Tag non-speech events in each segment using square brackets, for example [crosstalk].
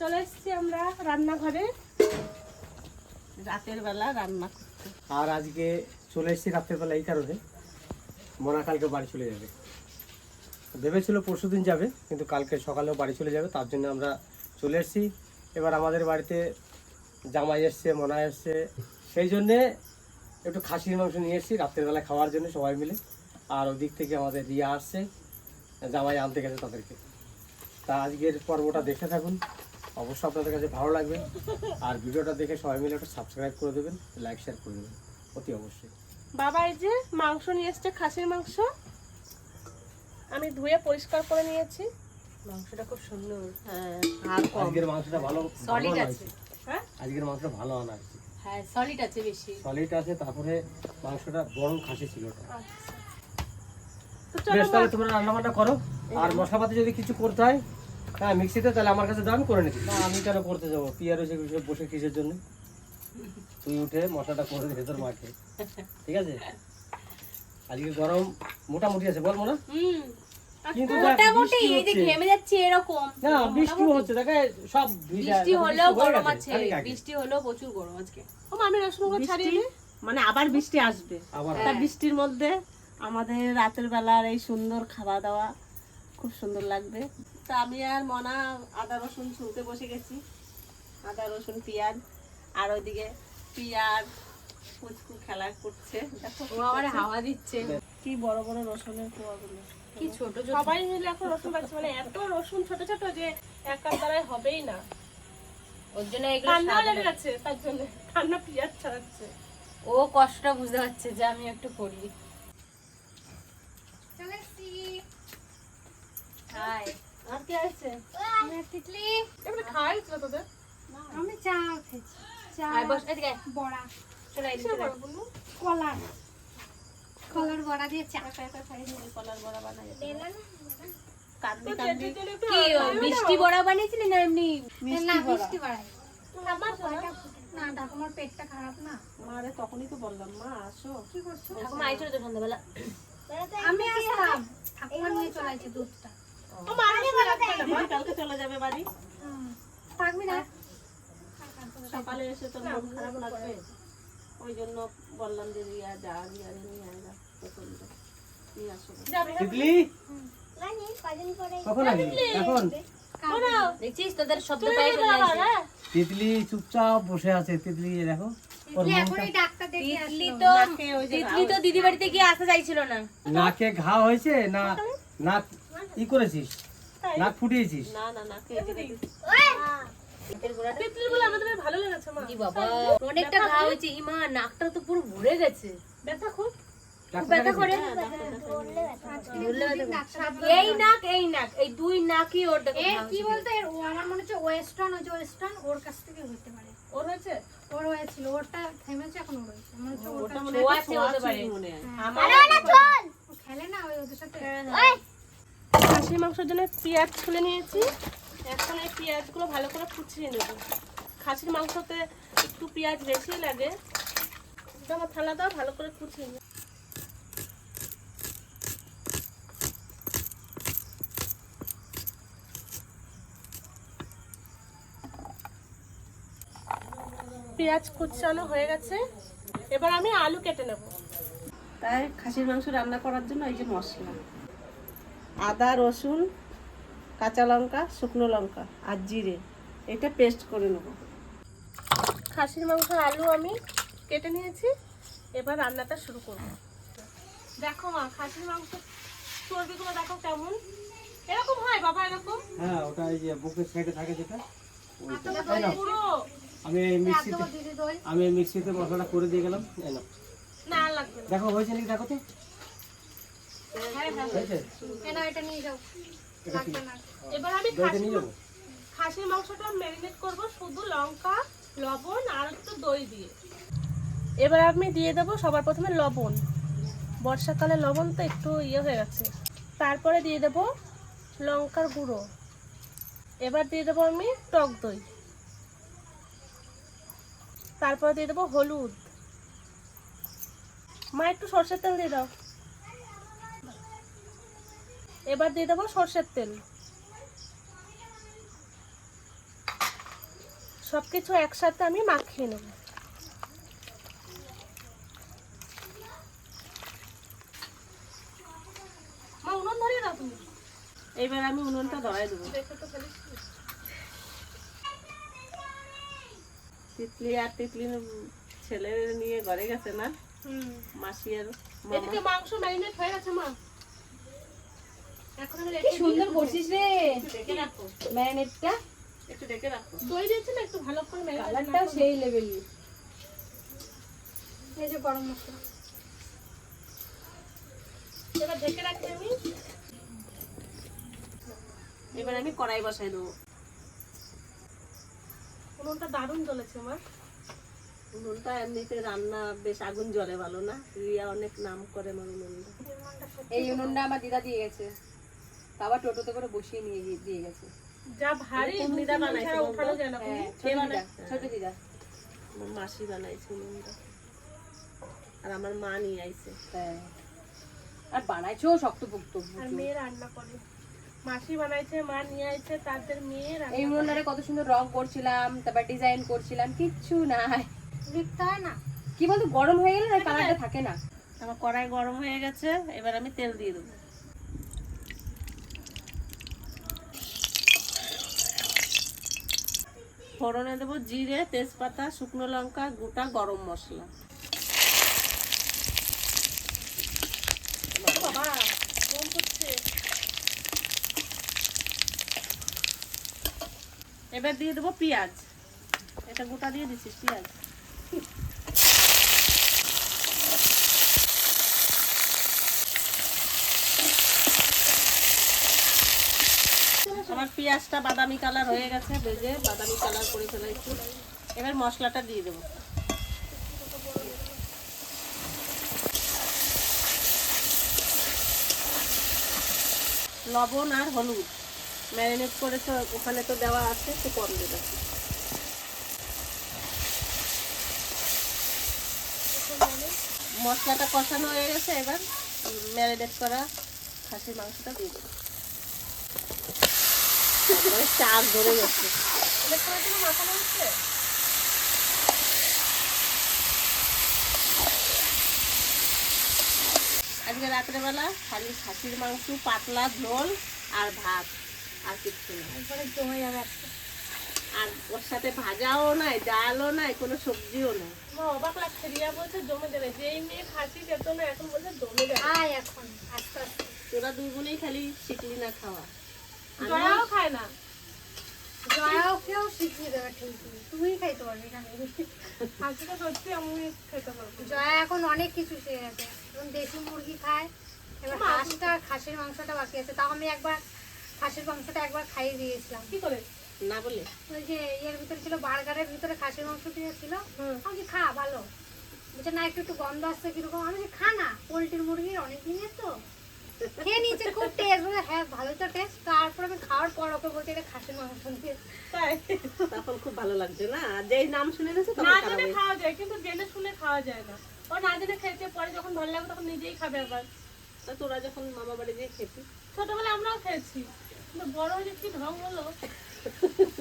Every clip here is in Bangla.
চলে এসেছি আমরা রান্নাঘরে। রাতের বেলা রান্না আর আজকে চলে এসেছি রাত্রেবেলা এই কারণে। মনা কালকে বাড়ি চলে যাবে। ভেবেছিল পরশু দিন যাবে, কিন্তু কালকে সকালেও বাড়ি চলে যাবে, তার জন্য আমরা চলে এসেছি। এবার আমাদের বাড়িতে জামাই এসছে, মনা এসছে। সেই জন্যে একটু খাসির মাংস নিয়ে এসেছি রাত্রেবেলা খাওয়ার জন্য সবাই মিলে। আর ওদিক থেকে আমাদের রিয়া আসছে, জামাই আনতে গেছে তাদেরকে। তা আজকের পর্বটা দেখে থাকুন। অবশ্যই আপনাদের কাছে ভালো লাগবে। আর ভিডিওটা দেখে সবাই মিলে একটা সাবস্ক্রাইব করে দেবেন লাইক শেয়ার করে দেবেন। অতি অবশ্যই। বাবা এই যে মাংস নিয়ে এসছে খাসির মাংস। আমি ধুয়ে পরিষ্কার করে নিয়েছি। মাংসটা খুব সুন্দর। হ্যাঁ আর আজকের মাংসটা ভালো আনা আছে। হ্যাঁ? আজকের মাংসটা ভালো আনা হয়েছে হ্যাঁ সলিড আছে বেশি। সলিড আছে তারপরে মাংসটা বড় খাসি ছিল ওটা আচ্ছা। তো চলো তাহলে তোমরা রান্না বান্না করো। আর মশলাপাতি যদি কিছু করতে হয় হ্যাঁ মিক্সিতে তাহলে আমার কাছে দাম করে নিচ্ছি না আমি কেন করতে যাব? পিয়ার হয়েছে বসে কিসের জন্য? তুই উঠে মশলাটা করে দে তোর মাকে ঠিক আছে? আজকে গরম মোটামুটি আছে বল মোনা। কিন্তু মোটামুটি বৃষ্টি এই যে হচ্ছে। ঘেমে যাচ্ছে এরকম। না বৃষ্টিও হচ্ছে দেখে সব বৃষ্টি বৃষ্টি গরম আছে বৃষ্টি হলেও প্রচুর গরম আজকে। ও ছাড়িয়ে মানে আবার বৃষ্টি আসবে। আবার বৃষ্টির মধ্যে আমাদের রাতের বেলার এই সুন্দর খাওয়া দাওয়া খুব সুন্দর লাগবে। তা আমি আর মনা আদা রসুন ছুলতে বসে গেছি। আদা রসুন পেঁয়াজ আর ওইদিকে পেঁয়াজ পুচকু খেলা করছে। ও হাওয়া দিচ্ছে। কি বড় বড় রসুনের কোয়াগুলো কি ছোট ছোট। সবাই মিলে এখন রসুন মানে এত রসুন ছোট ছোট যে এক কাপ দ্বারাই হবেই না। ওর জন্য এগুলো ঠান্ডা লেগে তার জন্য। ঠান্ডা পেঁয়াজ ছাড়াচ্ছে। ও কষ্টটা বুঝতে পারছে যে আমি একটু করি। হাই আর কি আছে? এবারে খাওয়াই ছিল তোদের? আমি চা খেয়েছি। চা হাই বস এদিকে বড়া। চলে আয়, চলে আয়। কলার কলার বড়া দিয়ে চা কলার বড়া বানাই। না? কান্দি কান্দি। যেতে যেতে কি মিষ্টি বড়া বানিয়েছিলি না এমনি? না মিষ্টি বড়াই আমার না। ঠাকুমার পেটটা খারাপ না। মারে তখনই তো বললাম মা আসো। কি করছ? ঠাকুমা আইছিল তো সন্ধ্যাবেলা। আমি আসলাম। ঠাকুমা নিয়ে চলে দুধটা। ও মা, আর কিছু লাগবে না, মা। দিদি কালকে চলে যাবে বাড়ি। থাকবি না। সকালে এসে তোর মন খারাপ লাগবে। ওই জন্য বললাম যে রিয়া যা রিয়া নিয়ে আয় যা প্রচণ্ড নিয়ে আসো। যাবে। তিতলি? কখন আসবি? এখন? দেখছিস তোদের শব্দ পাই চলে আসে। হ্যাঁ, তিতলি চুপচাপ বসে আছে। তিতলি দেখো তিতলি তো দিদি বাড়িতে গিয়ে আসতে চাইছিল না। নাকে ঘা হয়েছে না নাক ই করেছিস? নাক ফুটিয়েছিস? না না না খেয়ে দিদি তিতলির বলে আমাদের বেশ ভালো লেগেছে মা। বাবা অনেকটা ঘা হয়েছে। ইমা নাকটা তো পুরো ভরে গেছে। ব্যথা খুব? ডাক্তার করে? এই নাক এই নাক এই দুই নাকই ওর দেখো এ ঘা কি হয়েছে। ও আমার মনে হচ্ছে ওয়েস্টার্ন ওই ওয়েস্টার্ন ওর কাছ থেকে হতে পারে। ওর হয়েছে? ওর হয়েছিল ওরটা থেমেছে এখন ওর হয়েছে। মনে হচ্ছে ওরটা মনে হতে পারে। খেলে না ওই ওদের সাথে। খাসির মাংসের জন্য পেঁয়াজ ছুলে নিয়েছি। এখন এই পেঁয়াজগুলো ভালো করে কুচিয়ে নেব। খাসির মাংসতে একটু পেঁয়াজ বেশি লাগে। আমার থালা দাও ভালো করে কুচিয়ে নেব। পেঁয়াজ কুচানো হয়ে গেছে। এবার আমি আলু কেটে নেব। তাই খাসির মাংস রান্না করার জন্য এই যে মশলা। আদা রসুন কাঁচা লঙ্কা শুকনো লঙ্কা আর জিরে। এটা পেস্ট করে নেব। খাসির মাংস আলু আমি কেটে নিয়েছি। এবার রান্নাটা শুরু করব। দেখো মা খাসির মাংস চর্বিগুলো দেখো কেমন। এরকম হয় বাবা এরকম? হ্যাঁ ওটা এই যে বুকের সাইডে থাকে যেটা আমি মিক্সিতে দিদি আমি মিক্সিতে মশলাটা করে দিয়ে গেলাম না লাগবে দেখো হয়েছে নাকি দেখো তো হ্যাঁ হ্যাঁ হয়েছে কেন এটা নিয়ে যাও লাগবে না এবার আমি দইটা খাসির নিয়ে যাব। খাসির মাংসটা ম্যারিনেট করব শুধু লঙ্কা লবণ আর একটু দই দিয়ে। এবার আমি দিয়ে দেবো সবার প্রথমে লবণ। বর্ষাকালে লবণ তো একটু ইয়ে হয়ে গেছে। তারপরে দিয়ে দেবো লঙ্কার গুঁড়ো। এবার দিয়ে দেবো আমি টক দই। তারপরে দিয়ে দেবো হলুদ। মা একটু সর্ষের তেল দিয়ে দাও। এবার দিয়ে দেবো সর্ষের তেল। সব কিছু একসাথে আমি মাখিয়ে নেব। এইবার আমি উনুনটা ধরাই দেবো। তিতলি আর তিতলি ছেলে নিয়ে ঘরে গেছে না? মাসি আর মাংস ম্যারিনেট হয়ে গেছে মা। কি সুন্দর করছিস রে। একটু ডেকে রাখো। দই দিয়েছি না একটু ভালো করে কালারটাও সেই লেভেল এই যে গরম মশলা। এবার ঢেকে আমি। এবার আমি কড়াই বসাই দেবো। উনুনটা দারুণ জ্বলেছে আমার। উনুনটা এমনিতে রান্না বেশ আগুন জ্বলে ভালো না? রিয়া অনেক নাম করে আমার উনুনটা। এই উনুনটা আমার দিদা দিয়ে গেছে। বাবা টোটোতে করে বসিয়ে নিয়ে গিয়ে- দিয়ে গেছে। যা ভারী বানাইছে উঠানো যায় না। হ্যাঁ কোনো। ছোট দিদা আমার মাসি বানাইছে আর আমার মা নিয়ে আইছে। হ্যাঁ। আর বানাইছো শক্তপোক্ত আর মেয়ে রান্না করে। মাসি বানাইছে মা নিয়ে আইছে তাদের মেয়ে এই কত সুন্দর রং করছিলাম তারপর ডিজাইন করছিলাম কিচ্ছু নাই। লিখতে হয় না। কি বলতো গরম হয়ে গেলে না কালারটা থাকে না। আমার কড়াই গরম হয়ে গেছে এবার আমি তেল দিয়ে দেবো। ফোড়নে দেবো জিরে, তেজপাতা, শুকনো লঙ্কা, গোটা গরম মশলা। এবার দিয়ে দেবো পেঁয়াজ। এটা গোটা দিয়ে দিচ্ছিস, পেঁয়াজ আমার পেঁয়াজটা বাদামি কালার হয়ে গেছে, ভেজে বাদামি কালার করে ফেলাইছি এবার মশলাটা দিয়ে দেবো। লবণ আর হলুদ। ম্যারিনেট করে তো ওখানে তো দেওয়া আছে, একটু কম দেবে। মশলাটা কষানো হয়ে গেছে, এবার ম্যারিনেট করা খাসির মাংসটা দিয়ে দেবো। তারপরে চার ধরে গেছে। আজকে রাত্রেবেলা খালি খাসির মাংস পাতলা ঝোল আর ভাত আর কিচ্ছু না। একবারে জমে যাবে আর ওর সাথে ভাজাও নাই ডালও নাই কোনো সবজিও নাই। অবাক লাগছে রিয়া বলছে জমে যাবে। যেই মেয়ে খাসি যেত না এখন বলছে জমে যাবে। এখন আস্তে আস্তে। তোরা দুই বোনেই খালি শিখলি না খাওয়া। জয়াও খায় না। জয়াকেও শিখিয়ে দেবে ঠিক তুমি খাইতে পারবে এখানে। খাসিটা সত্যি আমি খেতে পারব। জয়া এখন অনেক কিছু শিখে গেছে। যেমন দেশি মুরগি খায় এবার হাঁসটা খাসির মাংসটা বাকি আছে। তাও আমি একবার খাসির মাংসটা একবার খাইয়ে দিয়েছিলাম। কি করে? না বলে। ওই যে এর ভিতরে ছিল বার্গারের ভিতরে খাসির মাংস দিয়েছিল হুম। আমি খা ভালো। বলছে না একটু একটু গন্ধ আসছে কীরকম? আমি যে খা না পোলট্রির মুরগির অনেক দিনের তো। খেয়ে নিয়েছে খুব টেস্ট বলে হ্যাঁ ভালো তো টেস্ট তারপর আমি খাওয়ার পর ওকে বলছে এটা খাসির মাংস দিয়ে তখন খুব ভালো লাগছে না? যেই নাম শুনে না জেনে খাওয়া যায় কিন্তু জেনে শুনে খাওয়া যায় না। ও না জেনে খেতে পরে যখন ভালো লাগবে তখন নিজেই খাবে আবার। তা তোরা যখন মামা বাড়ি দিয়ে খেতি ছোটবেলায় আমরাও খেয়েছি কিন্তু বড় হয়ে কি ঢং হলো।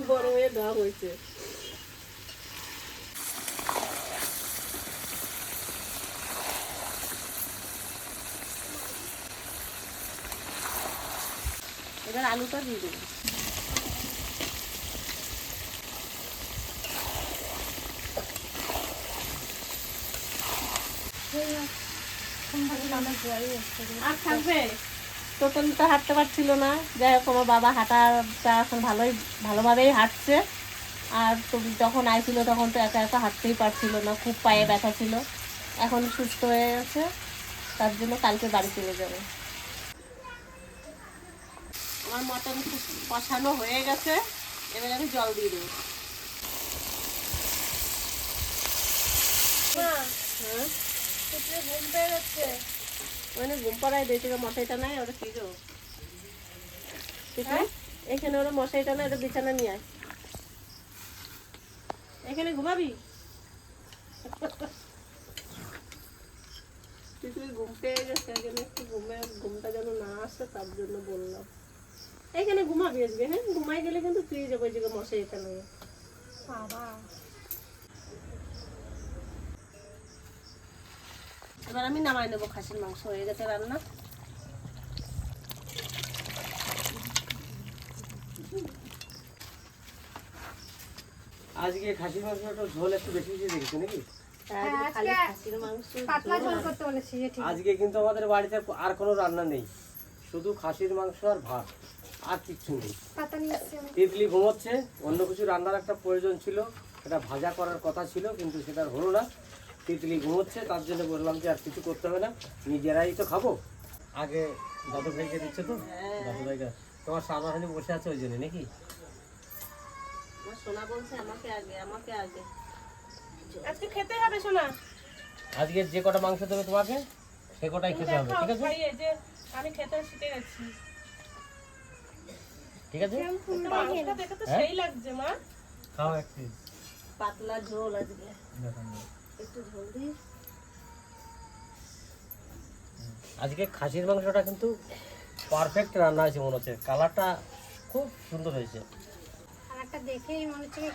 বড় হয়ে দেওয়া হয়েছে। এবার আলুটা দিয়ে দেবো। তো হাঁটতে না। যাই হোক, আমার বাবা হাঁটাটা এখন ভালোই, ভালোভাবেই হাঁটছে। আর যখন তখন তো হাঁটতেই পারছিল না। খুব পায়ে ব্যথা ছিল। এখন সুস্থ হয়ে গেছে। তার জন্য কালকে বাড়ি চলে যাবে। আমার মটন কষানো হয়ে গেছে। এবার আমি জল দিয়ে দেবো। হ্যাঁ হ্যাঁ ঘুম পাড়ায় মশাইটা নাই ওটা কি যাব এখানে ওরা মশাইটা নাই ওটা বিছানা নিয়ে আয়। এখানে ঘুমাবি? তুই ঘুম পেয়ে গেছে এখানে একটু ঘুমে ঘুমটা যেন না আসে তার জন্য বললাম। এখানে ঘুমাবি আজকে হ্যাঁ? ঘুমাই গেলে কিন্তু তুই যাব যে মশাই এখানে বাবা। এবার আমি নামাই নেব খাসির মাংস হয়ে গেছে রান্না। আজকে খাসির মাংসটা ঝোল একটু বেশি বেশি দেখেছি নাকি? হ্যাঁ, আজকে খালি আজকে খাসির মাংস পাতলা ঝোল করতে বলেছি যে ঠিক। আজকে কিন্তু আমাদের বাড়িতে আর কোনো রান্না নেই। শুধু খাসির মাংস আর ভাত। আর কিচ্ছু নেই। তিতলি ঘুমোচ্ছে অন্য কিছু রান্নার একটা প্রয়োজন ছিল সেটা ভাজা করার কথা ছিল কিন্তু সেটা আর হলো না। তিতলি ঘুমোচ্ছে তার জন্য বললাম যে আর কিছু করতে হবে না নিজেরাই তো খাব। আগে দাদু ভাইকে দিচ্ছে তো? দাদু ভাইকে। তোমার সামনাসামনি বসে আছে ওই জন্য নাকি? সোনা বলছে আমাকে আগে আমাকে আগে। আজকে খেতে হবে শোনা আজকে যে কটা মাংস দেবে তোমাকে সে কটাই খেতে হবে ঠিক আছে? আমি খেতে শিখে গেছি ঠিক আছে? মাংসটা দেখে তো হ্যাঁ? সেই লাগছে মা। খাও একটু পাতলা ঝোল আজকে। একটু ঝোল দিই। আজকে খাসির মাংসটা কিন্তু পারফেক্ট রান্না হয়েছে মনে হচ্ছে। কালারটা খুব সুন্দর হয়েছে। কালারটা দেখেই মনে হচ্ছে [laughs]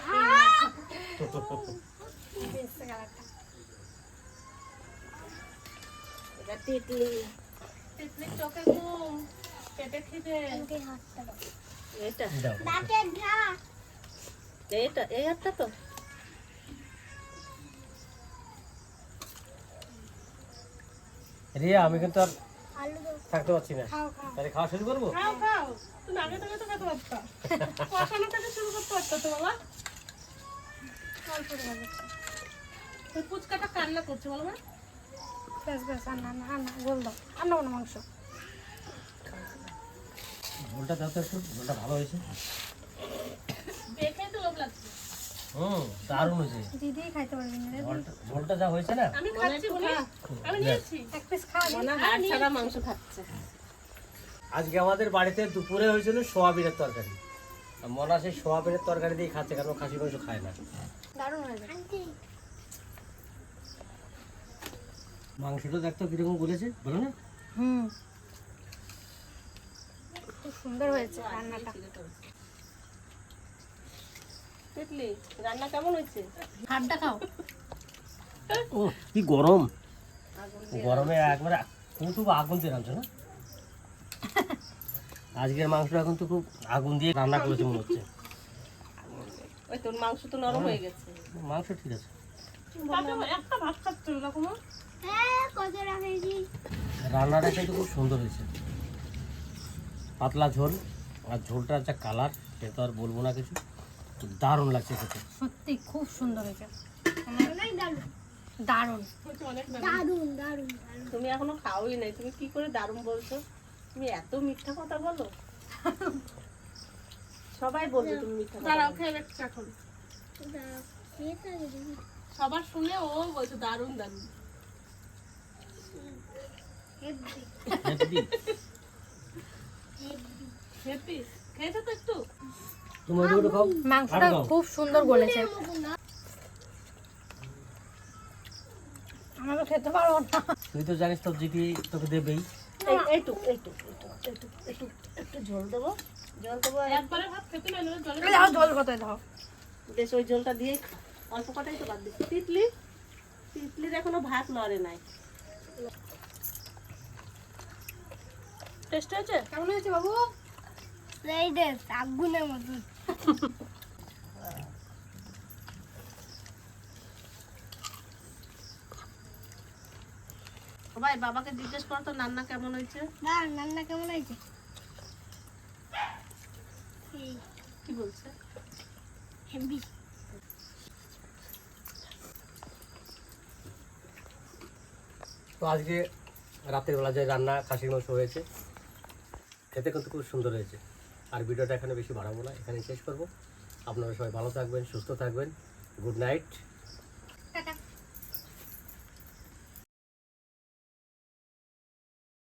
এটা তিতলি। তিতলির চোখে ঘুম। পেটে খিদে। হাতটা দাও। এটা। এইটা এই হাতটা তো। রিয়া আমি কিন্তু আর থাকতে পারছি না। খাও খাও। তাহলে খাওয়া শুরু করব? খাও খাও। তুমি আগে থেকে তো খেতে পারতাম কষানো থেকে শুরু করতে পারতো তো বাবা? অল্প দেওয়া যাচ্ছে ওই ফুচকাটা কান্না করছে বলো না। বেশ বেশ আর না আর না গোল দাও। আর মাংস। ঝোলটা দাও তো একটু ঝোলটা ভালো হয়েছে। হুম দারুণ হয়েছে। দিদি খাইতে পারবি ঝোলটা ঝোলটা যা হয়েছে না? আমি খাচ্ছি আমি নিয়েছি। এক পিস খাওয়া দিই হাড় ছাড়া মাংস খাচ্ছে। আজকে আমাদের বাড়িতে দুপুরে হয়েছিল সোয়াবিনের তরকারি। মনা সেই সোয়াবিনের তরকারি দিয়ে খাচ্ছে কারণ খাসি মাংস খায় না। মাংসটা দেখতো কীরকম বলেছে বলো না? হুম। খুব সুন্দর হয়েছে রান্নাটা। তিতলি রান্না কেমন হয়েছে? হাতটা খাও। ও কি গরম। গরমে একবারে খুব আগুন দিয়ে রাঁধছো না? আজকের মাংসটা এখন তো খুব আগুন দিয়ে রান্না করেছে মনে হচ্ছে। ওই তোর মাংস তো নরম হয়ে গেছে। মাংস ঠিক আছে। একটা ভাত খাচ্ছে হ্যাঁ রান্নাটা কিন্তু খুব সুন্দর হয়েছে। পাতলা ঝোল আর ঝোলটার যা কালার সে তো আর বলব না কিছু। দারুণ লাগছে খেতে। সত্যি খুব সুন্দর হয়েছে। দারুণ। দারুণ দারুণ তুমি এখনও খাওই নাই তুমি কি করে দারুণ বলছো? তুমি এত মিথ্যা কথা বলো। সবাই বলবে তুমি মিথ্যা কথা দাঁড়াও খেয়ে এখন। সবার শুনে ও বলছে দারুণ দারুণ। খেয়েছো তো একটু মাংসটা খুব সুন্দর বলেছে। আমাকে খেতে পারব না। তুই তো জানিস তোর জিপি তোকে দেবেই। এই এইটুক এইটুক এইটুক এইটুক একটু একটু ঝোল দেবো জল দেবো একবারে ভাত খেতে না নিলে জল কত দাও? বেশ ওই জলটা দিয়ে অল্প কটাই তো বাদ দিচ্ছি। তিতলি তিতলির এখনও ভাত লড়ে নাই। টেস্ট হয়েছে? কেমন হয়েছে বাবু? আগুনের সবাই বাবাকে জিজ্ঞেস করো তো রান্না কেমন হয়েছে? না রান্না কেমন হয়েছে? কি বলছে? হেভি। তো আজকে রাতের বেলা যে রান্না খাসির মাংস হয়েছে খেতে কিন্তু খুব সুন্দর হয়েছে। আর ভিডিওটা এখানে বেশি বাড়াবো না এখানে শেষ করব। আপনারা সবাই ভালো থাকবেন, সুস্থ থাকবেন। Good night.